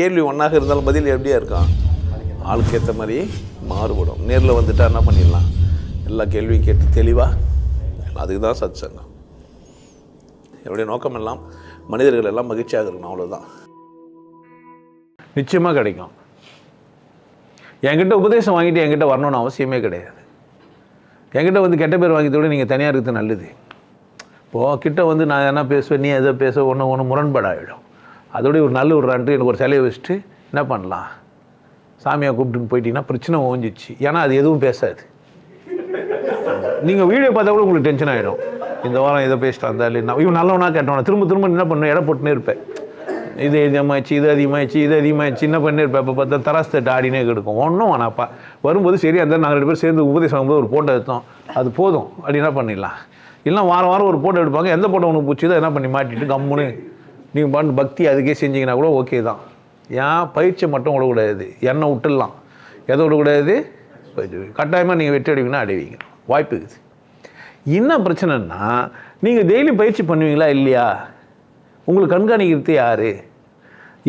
கேள்வி ஒன்றாக இருந்தாலும் பதில் எப்படியா இருக்கான் ஆளுக்கு ஏற்ற மாதிரி மாறுபடும். நேரில் வந்துட்டா என்ன பண்ணிடலாம்? எல்லா கேள்வியும் கேட்டு தெளிவாக அதுக்கு தான் சத் சங்கம் என்னுடைய நோக்கம் எல்லாம் மனிதர்கள் எல்லாம் மகிழ்ச்சியாக இருக்கணும் அவ்வளோதான் நிச்சயமாக கிடைக்கும். என்கிட்ட உபதேசம் வாங்கிட்டு என்கிட்ட வரணும்னு அவசியமே கிடையாது. என்கிட்ட வந்து கெட்ட பேர் வாங்கிட்டு விட நீங்கள் தனியாக இருக்கிறது நல்லது. இப்போது கிட்ட வந்து நான் என்ன பேசுவேன் நீ எதை பேச ஒன்று ஒன்று முரண்பாடாகிடும் அதோடய ஒரு நல்ல ஒரு ரெண்டு எனக்கு ஒரு சிலையை வச்சுட்டு என்ன பண்ணலாம்? சாமியை கூப்பிட்டுன்னு போயிட்டீங்கன்னா பிரச்சனை ஓஞ்சிச்சு. ஏன்னா அது எதுவும் பேசாது. நீங்கள் வீடியோ பார்த்தா கூட உங்களுக்கு டென்ஷன் ஆகிடும் இந்த வாரம் இதை பேசிட்டு வந்தா இவன் நல்லவனா கேட்டவனா? திரும்ப திரும்ப என்ன பண்ண இடம் போட்டுனே இருப்பேன். இது அதிகமாகிடுச்சு இது அதிகமாகிடுச்சு இது அதிகமாகிடுச்சு என்ன பண்ணியிருப்பேன் இப்போ பார்த்தா தராசு தட்டு ஆடினே கிடக்கும். ஒன்றும் வேணாப்பா வரும்போது சரி அந்த நாங்கள் ரெண்டு பேரும் சேர்ந்து உபதேசம் ஆகும்போது ஒரு போட்டோ எடுத்தோம். அது போதும். அப்படி என்ன பண்ணிடலாம்? இல்லைன்னா வாரம் வாரம் ஒரு போட்டோ எடுப்பாங்க. எந்த போட்டோ உனக்கு பிடிச்சதோ என்ன பண்ணி மாட்டிட்டு கம்முன்னு நீங்கள் பண்ண பக்தி அதுக்கே செஞ்சீங்கன்னா கூட ஓகே தான். ஏன்? பயிற்சி மட்டும் விடக்கூடாது. எண்ணெய் விட்டுடலாம். எதை விடக்கூடாது? கட்டாயமாக நீங்கள் வெற்றி அடைவீங்கன்னா அடைவீங்க. வாய்ப்பு இருக்குது. என்ன பிரச்சனைன்னா நீங்கள் டெய்லி பயிற்சி பண்ணுவீங்களா இல்லையா? உங்களுக்கு கண்காணிக்கிறது யார்?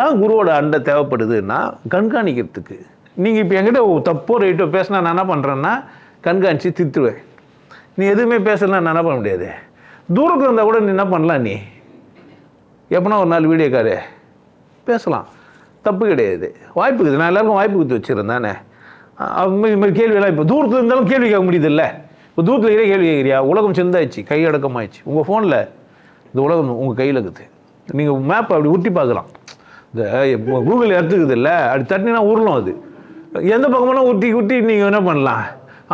ஏன் குருவோட அண்டை தேவைப்படுதுன்னா கண்காணிக்கிறதுக்கு. நீங்கள் இப்போ என்கிட்ட தப்போ ரைட்டோ பேசினா நான் என்ன பண்ணுறேன்னா கண்காணித்து தித்துவேன் நீ எதுவுமே பேசலாம் நான் என்ன பண்ண முடியாது? தூரத்தில் இருந்தால் கூட நீ என்ன பண்ணலாம் நீ? எப்போனா ஒரு நாள் வீடியோ காரு பேசலாம். தப்பு கிடையாது. வாய்ப்பு இருக்குது. நான் எல்லாருக்கும் வாய்ப்பு கொடுத்து வச்சுருந்தேன் தானே. அது மாதிரி இது மாதிரி கேள்வியெல்லாம் இப்போ தூரத்தில் இருந்தாலும் கேள்வி கேட்க முடியுது இல்லை இப்போ தூரத்தில் இருக்கிற கேள்வி கேட்குறியா? உலகம் சிந்தாயிடுச்சு கையடக்கமாயிடுச்சு உங்கள் ஃபோனில் இந்த உலகம் உங்கள் கையில் இருக்குது. நீங்கள் மேப் அப்படி உருட்டி பார்க்கலாம். இந்த கூகுள் எடுத்துக்குது இல்லை அப்படி தட்டினா உருளும் அது. எந்த பக்கமெல்லாம் உருட்டி உருட்டி நீங்கள் என்ன பண்ணலாம்?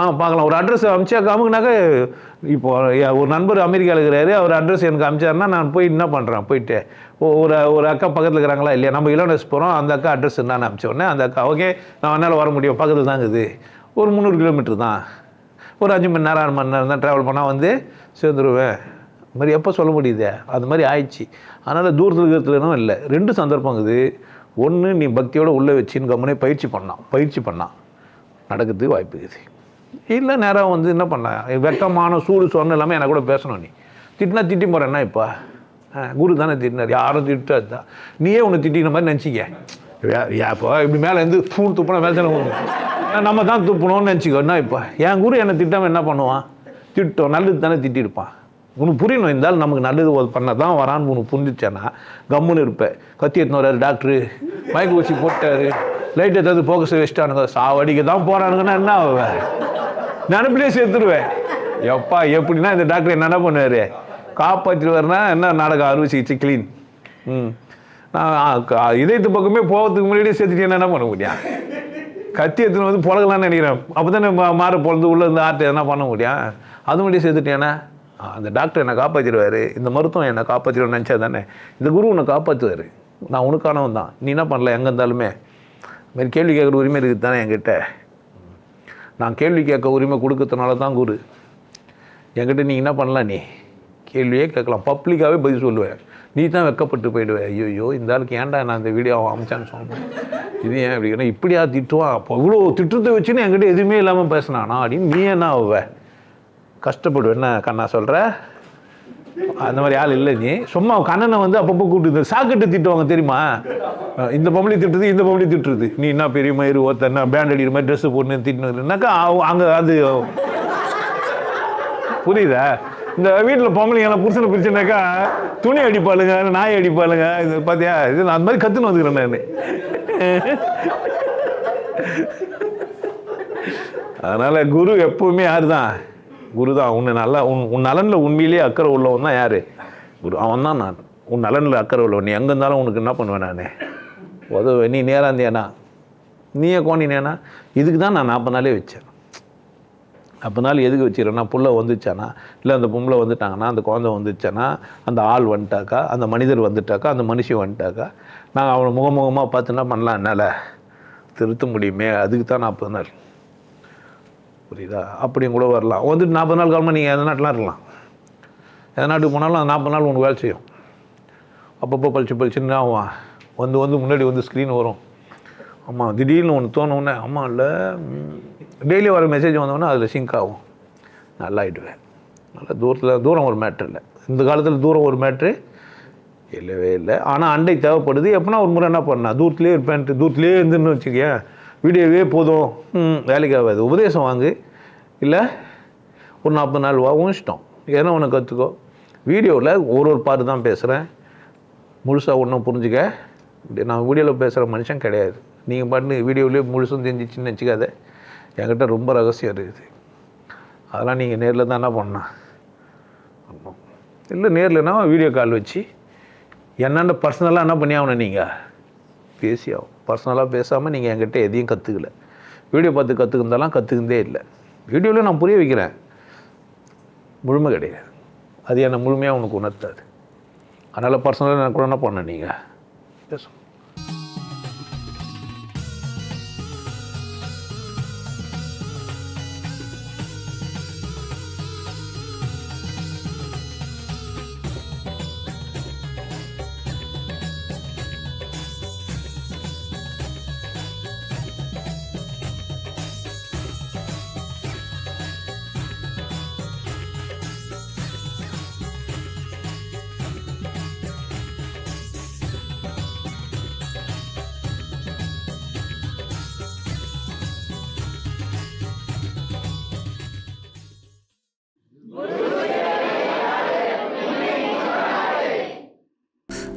ஆ பார்க்கலாம். ஒரு அட்ரஸ் அமிச்சா அமுக்குனாக்க இப்போ ஒரு நண்பர் அமெரிக்காவில் இருக்கிறாரு. அவர் அட்ரஸ் எனக்கு அமிச்சாருன்னா நான் போய் என்ன பண்ணுறேன் போயிட்டு ஒரு ஒரு அக்கா பக்கத்தில் இருக்கிறாங்களா இல்லையா? நம்ம இலோனஸ் போகிறோம் அந்த அக்கா அட்ரஸ் நான் அமிச்ச உடனே அந்த அக்கா ஓகே நான் என்னால் வர முடியும். பக்கத்தில் தான் இருக்குது ஒரு முந்நூறு கிலோமீட்டர் தான். ஒரு அஞ்சு மணி நேரம் ஆறு மணி நேரம் தான் ட்ராவல் பண்ணால் வந்து சேர்ந்துருவேன். அது மாதிரி எப்போ சொல்ல முடியுதே? அது மாதிரி ஆயிடுச்சு. அதனால் தூரத்தில் இருக்கிறதுலனும் இல்லை. ரெண்டு சந்தர்ப்பம் இருக்குது. ஒன்று நீ பக்தியோடு உள்ளே வச்சின்னு கம்முனே பயிற்சி பண்ணான். பயிற்சி பண்ணான். நடக்கிறதுக்கு வாய்ப்பு இருக்குது. இல்லை நேராக வந்து என்ன பண்ண? வெக்கமான சூடு சொன்ன எல்லாமே எனக்கு கூட பேசணும் நீ. திட்டினா திட்டி போகிறேன்னா இப்போ? குரு தானே திட்டினார். யாரும் திட்டாது தான் நீயே உன்னை திட்டின மாதிரி நினச்சிக்க. இப்போ இப்படி மேலே இருந்து ஃபூன் துப்புனா மேலே தானே நம்ம தான் துப்பணும்னு நினச்சிக்கோ என்ன இப்போ? என் குரு என்னை திட்டாமல் என்ன பண்ணுவான்? திட்டம் நல்லது தானே திட்டிருப்பான் உனக்கு புரியணும் இருந்தாலும் நமக்கு நல்லது பண்ண தான் வரான்னு உனக்கு புரிஞ்சிச்சேன்னா கம்முன்னு இருப்பேன் கத்தி எடுத்துன்னு வர்றாரு டாக்டரு மயக்க ஊசி போட்டாரு. லைட் ஏதாவது ஃபோக்கஸ் வச்சுட்டானுங்க சாவடிக்க தான் போகிறானுங்கன்னா என்ன ஆவேன் நினப்பிலே சேர்த்துருவேன் எப்பா எப்படின்னா இந்த டாக்டர் என்ன பண்ணுவார்? காப்பாற்றிடுவார்னா என்ன? நாடகம் அறுவை சிகிச்சை க்ளீன் ம். நான் இதயத்து பக்கமே போகிறதுக்கு முன்னாடியே சேர்த்துட்டேன்னா என்ன பண்ண முடியும்? கத்தி எடுத்துன்னு வந்து புழகலாம்னு நினைக்கிறேன். அப்போ தானே மாற பொழுது உள்ளே இருந்து ஆட்டு என்ன பண்ண முடியும்? அது முன்னாடியே சேர்த்துட்டேன்னா அந்த டாக்டர் என்னை காப்பாற்றிடுவார் இந்த மருத்துவம் என்னை காப்பாற்றிடுவேன் நினச்சா தானே இந்த குரு உன்னை காப்பாற்றுவார் நான் உனக்கானவன் தான் நீ என்ன பண்ணல? எங்கே இருந்தாலுமே. இது மாதிரி கேள்வி கேட்குற உரிமை இருக்குது தானே என்கிட்ட? நான் கேள்வி கேட்க உரிமை கொடுக்கறதுனால தான் குரு என்கிட்ட நீ என்ன பண்ணலாம் நீ? கேள்வியே கேட்கலாம். பப்ளிக்காகவே பதில் சொல்லுவேன். நீ தான் வெக்கப்பட்டு போயிடுவேன் ஐயோ இந்த ஆளுக்கு ஏன்டா நான் இந்த வீடியோ அமைச்சான்னு சொன்னேன்? இது ஏன் அப்படின்னா இப்படியா திட்டுவான் அப்போ இவ்வளோ திட்டத்தை வச்சுன்னு என்கிட்ட எதுவுமே இல்லாமல் பேசினானா அப்படின்னு நீ என்ன ஆவ? கஷ்டப்படுவேன் என்ன கண்ணா சொல்கிற அந்த மாதிரி ஆள் இல்லை நீ. சும்மா கண்ணனை வந்து அப்பப்போ கூப்பிட்டு சாக்கெட்டு திட்டுவாங்க தெரியுமா? இந்த பொம்பளை திட்டுறது இந்த பொம்பளை திட்டுறது. நீ என்ன பெரிய மயிறு ஒருத்தன் என்ன பேண்ட் அடிக்கிற மாதிரி ட்ரெஸ்ஸு போட்டு திட்டினதுனாக்கா அங்கே அது புரியுதா? இந்த வீட்டில் பொம்பளைங்கெல்லாம் புருஷனை பிரிச்சுனாக்கா துணி அடிப்பாளுங்க நாய் அடிப்பாளுங்க இது பார்த்தியா இது நான் அந்த மாதிரி கற்றுன்னு வந்துக்கிறேன் நான். அதனால் குரு எப்பவுமே யார் தான் குரு தான் உன்னை நல்லா உன் உன் நலனில் உண்மையிலேயே அக்கறை உள்ளவன் தான் யார்? குரு அவன் தான் நான். உன் நலனில் அக்கறை உள்ளவன். நீ எங்கே இருந்தாலும் உனக்கு என்ன பண்ணுவேன் நான்? உதவ நீ நேராக இருந்தியானா நீயே கோணினேனா இதுக்கு தான் நான் நாற்பது நாளே வச்சேன். நாற்பது நாள் எதுக்கு வச்சுக்கிறேன்னா புள்ள வந்துச்சானா? இல்லை அந்த பொம்பளை வந்துட்டாங்கன்னா அந்த குழந்தை வந்துச்சானா? அந்த ஆள் வந்துட்டாக்கா? அந்த மனிதர் வந்துட்டாக்கா? அந்த மனுஷன் வந்துட்டாக்கா? நாங்கள் அவனை முகமுகமாக பார்த்து என்ன பண்ணலாம்? என்னால்? திருத்த முடியுமே. அதுக்கு தான் நாற்பது நாள் புரியுதா? அப்படியும் கூட வரலாம். வந்துட்டு நாற்பது நாள் காலமாக நீங்கள் எந்த நாட்டிலாம் இருக்கலாம்? எந்த நாட்டுக்கு போனாலும் அந்த நாற்பது நாள் உனக்கு வேலை செய்யும். அப்பப்போ பளிச்சு பழிச்சுன்னு ஆகும்? வந்து வந்து முன்னாடி வந்து ஸ்க்ரீன் வரும். ஆமாம் திடீர்னு ஒன்று தோணுன்னே ஆமாம் இல்லை டெய்லி வர மெசேஜ் வந்தோடனே அதில் சிங்க் ஆகும். நல்லாயிடுவேன் நல்லா தூரத்தில் தூரம் ஒரு மேட்ரு இல்லை. இந்த காலத்தில் தூரம் ஒரு மேட்ரு இல்லவே இல்லை. ஆனால் அண்டை தேவைப்படுது. எப்போனா ஒரு முறை என்ன பண்ணா தூரத்துலேயே இருப்பேன்ட்டு தூரத்துலேயே இருந்துன்னு வச்சுக்கேன் வீடியோவே போதும். வேலைக்கு ஆகாது. உபதேசம் வாங்கு. இல்லை ஒரு நாற்பது நாள் வா இஷ்டம். ஏன்னா உனக்கு கற்றுக்கோ வீடியோவில் ஒரு ஒரு பாட்டு தான் பேசுகிறேன் முழுசாக ஒன்றும் புரிஞ்சுக்க. நான் வீடியோவில் பேசுகிற மனுஷன் கிடையாது. நீங்கள் பாட்டு வீடியோவிலே முழுசும் தெரிஞ்சிச்சின்னு வச்சுக்காத என்கிட்ட ரொம்ப ரகசியம் இருக்குது. அதெல்லாம் நீங்கள் நேரில் தான் என்ன பண்ணணும்? ஆமாம் இல்லை நேர்லனா வீடியோ கால் வச்சு என்னென்ன பர்சனலாக என்ன பண்ணி ஆகணும் நீங்கள் பேசி ஆகும் பர்சனலாக பேசாமல் நீங்கள் என்கிட்ட எதையும் கற்றுக்கல வீடியோ பார்த்து கற்றுக்கிறதெல்லாம் கற்றுக்கிறதே இல்லை. வீடியோவில் நான் புரிய வைக்கிறேன். முழுமை கிடையாது. அது என்னை முழுமையாக உனக்கு உணர்த்தாது. அதனால் பர்சனலாக எனக்கு கூட என்ன பண்ண நீங்கள் பேசணும்